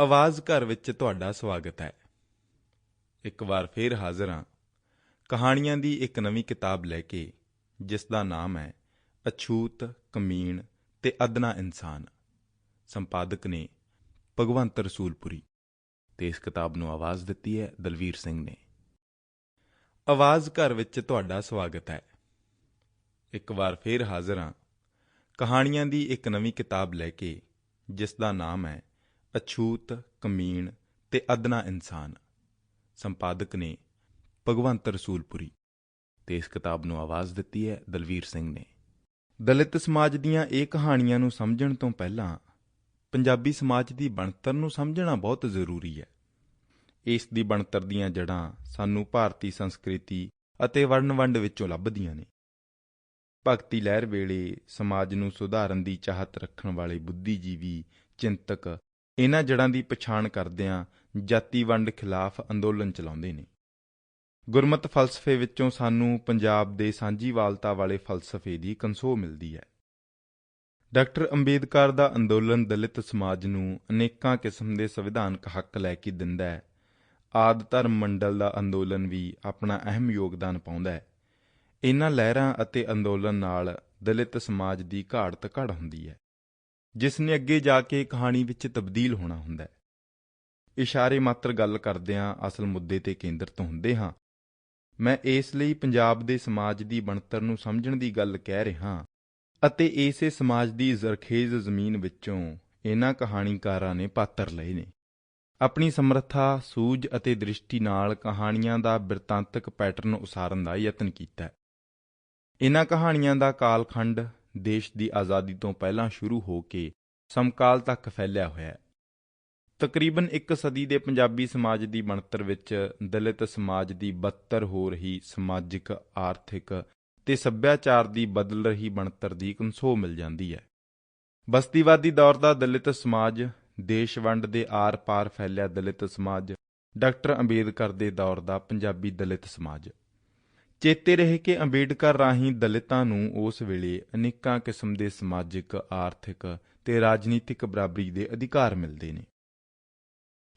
ਆਵਾਜ਼ ਘਰ ਵਿੱਚ ਤੁਹਾਡਾ ਸਵਾਗਤ ਹੈ। ਇੱਕ ਵਾਰ ਫੇਰ ਹਾਜ਼ਰ ਹਾਂ। ਕਹਾਣੀਆਂ ਦੀ ਇੱਕ ਨਵੀਂ ਕਿਤਾਬ ਲੈ ਕੇ, ਜਿਸ ਦਾ ਨਾਮ ਹੈ ਅਛੂਤ ਕਮੀਣ ਤੇ ਅਦਨਾ ਇਨਸਾਨ। ਸੰਪਾਦਕ ਨੇ ਭਗਵੰਤ ਰਸੂਲਪੁਰੀ ਤੇ ਇਸ ਕਿਤਾਬ ਨੂੰ ਆਵਾਜ਼ ਦਿੱਤੀ ਹੈ ਦਲਵੀਰ ਸਿੰਘ ਨੇ। ਆਵਾਜ਼ ਘਰ ਵਿੱਚ ਤੁਹਾਡਾ ਸਵਾਗਤ ਹੈ। ਇੱਕ ਵਾਰ ਫੇਰ ਹਾਜ਼ਰ ਹਾਂ। ਕਹਾਣੀਆਂ ਦੀ ਇੱਕ ਨਵੀਂ ਕਿਤਾਬ ਲੈ ਕੇ, ਜਿਸ ਦਾ ਨਾਮ ਹੈ ਅਛੂਤ ਕਮੀਣ ਤੇ ਅਦਨਾ ਇਨਸਾਨ। ਸੰਪਾਦਕ ਨੇ ਭਗਵੰਤ ਰਸੂਲਪੁਰੀ ਤੇ ਇਸ ਕਿਤਾਬ ਨੂੰ ਆਵਾਜ਼ ਦਿੱਤੀ ਹੈ, ਦਲਵੀਰ ਸਿੰਘ ਨੇ। ਦਲਿਤ ਸਮਾਜ ਦੀਆਂ ਇਹ ਕਹਾਣੀਆਂ ਨੂੰ ਸਮਝਣ ਤੋਂ ਪਹਿਲਾਂ ਪੰਜਾਬੀ ਸਮਾਜ ਦੀ ਬਣਤਰ ਨੂੰ ਸਮਝਣਾ ਬਹੁਤ ਜ਼ਰੂਰੀ ਹੈ। ਇਸ ਦੀ ਬਣਤਰ ਦੀਆਂ ਜੜ੍ਹਾਂ ਸਾਨੂੰ ਭਾਰਤੀ ਸੰਸਕ੍ਰਿਤੀ ਅਤੇ ਵਰਣ ਵੰਡ ਵਿੱਚੋਂ ਲੱਭਦੀਆਂ ਨੇ। ਭਗਤੀ ਲਹਿਰ ਵੇਲੇ ਸਮਾਜ ਨੂੰ ਸੁਧਾਰਨ ਦੀ ਚਾਹਤ ਰੱਖਣ ਵਾਲੇ ਬੁੱਧੀਜੀਵੀ ਚਿੰਤਕ ਇਹਨਾਂ ਜੜ੍ਹਾਂ ਦੀ ਪਛਾਣ ਕਰਦਿਆਂ ਜਾਤੀ ਵੰਡ ਖਿਲਾਫ ਅੰਦੋਲਨ ਚਲਾਉਂਦੇ ਨੇ। ਗੁਰਮਤ ਫਲਸਫੇ ਵਿੱਚੋਂ ਸਾਨੂੰ ਪੰਜਾਬ ਦੇ ਸਾਂਝੀਵਾਲਤਾ ਵਾਲੇ ਫਲਸਫੇ ਦੀ ਕੰਸੋ ਮਿਲਦੀ ਹੈ। ਡਾਕਟਰ ਅੰਬੇਦਕਰ ਦਾ ਅੰਦੋਲਨ ਦਲਿਤ ਸਮਾਜ ਨੂੰ ਅਨੇਕਾਂ ਕਿਸਮ ਦੇ ਸੰਵਿਧਾਨਕ ਹੱਕ ਲੈ ਕੇ ਦਿੰਦਾ ਹੈ। ਆਦ ਧਰਮ ਮੰਡਲ ਦਾ ਅੰਦੋਲਨ ਵੀ ਆਪਣਾ ਅਹਿਮ ਯੋਗਦਾਨ ਪਾਉਂਦਾ ਹੈ। ਇਹਨਾਂ ਲਹਿਰਾਂ ਅਤੇ ਅੰਦੋਲਨ ਨਾਲ ਦਲਿਤ ਸਮਾਜ ਦੀ ਘਾੜਤ ਘੜ ਹੁੰਦੀ ਹੈ। ਜਿਸ ਨੇ ਅੱਗੇ ਜਾ ਕੇ ਕਹਾਣੀ ਵਿੱਚ ਤਬਦੀਲ ਹੋਣਾ ਹੁੰਦਾ ਹੈ। ਇਸ਼ਾਰੇ ਮਾਤਰ ਗੱਲ ਕਰਦਿਆਂ ਅਸਲ ਮੁੱਦੇ ਤੇ ਕੇਂਦਰਿਤ ਹੁੰਦੇ ਹਾਂ। ਮੈਂ ਇਸ ਲਈ ਪੰਜਾਬ ਦੇ ਸਮਾਜ ਦੀ ਬਣਤਰ ਨੂੰ ਸਮਝਣ ਦੀ ਗੱਲ ਕਹਿ ਰਿਹਾ ਅਤੇ ਇਸੇ ਸਮਾਜ ਦੀ ਜ਼ਰਖੇਜ਼ ਜ਼ਮੀਨ ਵਿੱਚੋਂ ਇਹਨਾਂ ਕਹਾਣੀਕਾਰਾਂ ਨੇ ਪਾਤਰ ਲਏ ਨੇ। ਆਪਣੀ ਸਮਰੱਥਾ, ਸੂਝ ਅਤੇ ਦ੍ਰਿਸ਼ਟੀ ਨਾਲ ਕਹਾਣੀਆਂ ਦਾ ਬਿਰਤਾਂਤਕ ਪੈਟਰਨ ਉਸਾਰਨ ਦਾ ਯਤਨ ਕੀਤਾ ਹੈ। ਇਹਨਾਂ ਕਹਾਣੀਆਂ ਦਾ ਕਾਲਖੰਡ ਦੇਸ਼ ਦੀ ਆਜ਼ਾਦੀ ਤੋਂ ਪਹਿਲਾਂ ਸ਼ੁਰੂ ਹੋ ਕੇ ਸਮਕਾਲ ਤੱਕ ਫੈਲਿਆ ਹੋਇਆ ਹੈ। ਤਕਰੀਬਨ ਇੱਕ ਸਦੀ ਦੇ ਪੰਜਾਬੀ ਸਮਾਜ ਦੀ ਬਣਤਰ ਵਿੱਚ ਦਲਿਤ ਸਮਾਜ ਦੀ ਬੱਤਰ ਹੋ ਰਹੀ ਸਮਾਜਿਕ, ਆਰਥਿਕ ਤੇ ਸੱਭਿਆਚਾਰ ਦੀ ਬਦਲ ਰਹੀ ਬਣਤਰ ਦੀ ਕੰਸੋ ਮਿਲ ਜਾਂਦੀ ਹੈ। ਬਸਤੀਵਾਦੀ ਦੌਰ ਦਾ ਦਲਿਤ ਸਮਾਜ, ਦੇਸ਼ ਵੰਡ ਦੇ ਆਰ-ਪਾਰ ਫੈਲਿਆ ਦਲਿਤ ਸਮਾਜ, ਡਾਕਟਰ ਅੰਬੇਦਕਰ ਦੇ ਦੌਰ ਦਾ ਪੰਜਾਬੀ ਦਲਿਤ ਸਮਾਜ। ਚੇਤੇ ਰਹੇ ਕਿ ਅੰਬੇਡਕਰ ਰਾਹੀਂ ਦਲਿਤਾਂ ਨੂੰ ਉਸ ਵੇਲੇ ਅਨੇਕਾਂ ਕਿਸਮ ਦੇ ਸਮਾਜਿਕ, ਆਰਥਿਕ ਤੇ ਰਾਜਨੀਤਿਕ ਬਰਾਬਰੀ ਦੇ ਅਧਿਕਾਰ ਮਿਲਦੇ ਨੇ।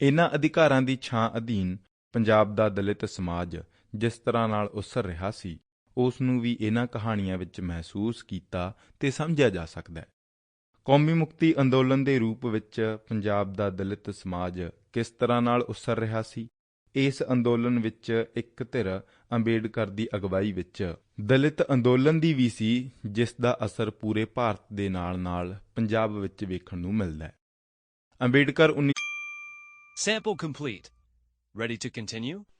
ਇਹਨਾਂ ਅਧਿਕਾਰਾਂ ਦੀ ਛਾਂ ਅਧੀਨ ਪੰਜਾਬ ਦਾ ਦਲਿਤ ਸਮਾਜ ਜਿਸ ਤਰ੍ਹਾਂ ਨਾਲ ਉਸਰ ਰਿਹਾ ਸੀ ਉਸ ਨੂੰ ਵੀ ਇਹਨਾਂ ਕਹਾਣੀਆਂ ਵਿੱਚ ਮਹਿਸੂਸ ਕੀਤਾ ਤੇ ਸਮਝਿਆ ਜਾ ਸਕਦਾ ਹੈ। ਕੌਮੀ ਮੁਕਤੀ ਅੰਦੋਲਨ ਦੇ ਰੂਪ ਵਿੱਚ ਪੰਜਾਬ ਦਾ ਦਲਿਤ ਸਮਾਜ ਕਿਸ ਤਰ੍ਹਾਂ ਨਾਲ ਉਸਰ ਰਿਹਾ ਸੀ ਇਸ ਅੰਦੋਲਨ ਵਿੱਚ ਇੱਕ ਧਿਰ ਅੰਬੇਡਕਰ ਦੀ ਅਗਵਾਈ ਵਿੱਚ ਦਲਿਤ ਅੰਦੋਲਨ ਦੀ ਵੀ ਸੀ, ਜਿਸ ਦਾ ਅਸਰ ਪੂਰੇ ਭਾਰਤ ਦੇ ਨਾਲ-ਨਾਲ ਪੰਜਾਬ ਵਿੱਚ ਵੇਖਣ ਨੂੰ ਮਿਲਦਾ ਹੈ Ambedkar 19 Sample complete. Ready to continue?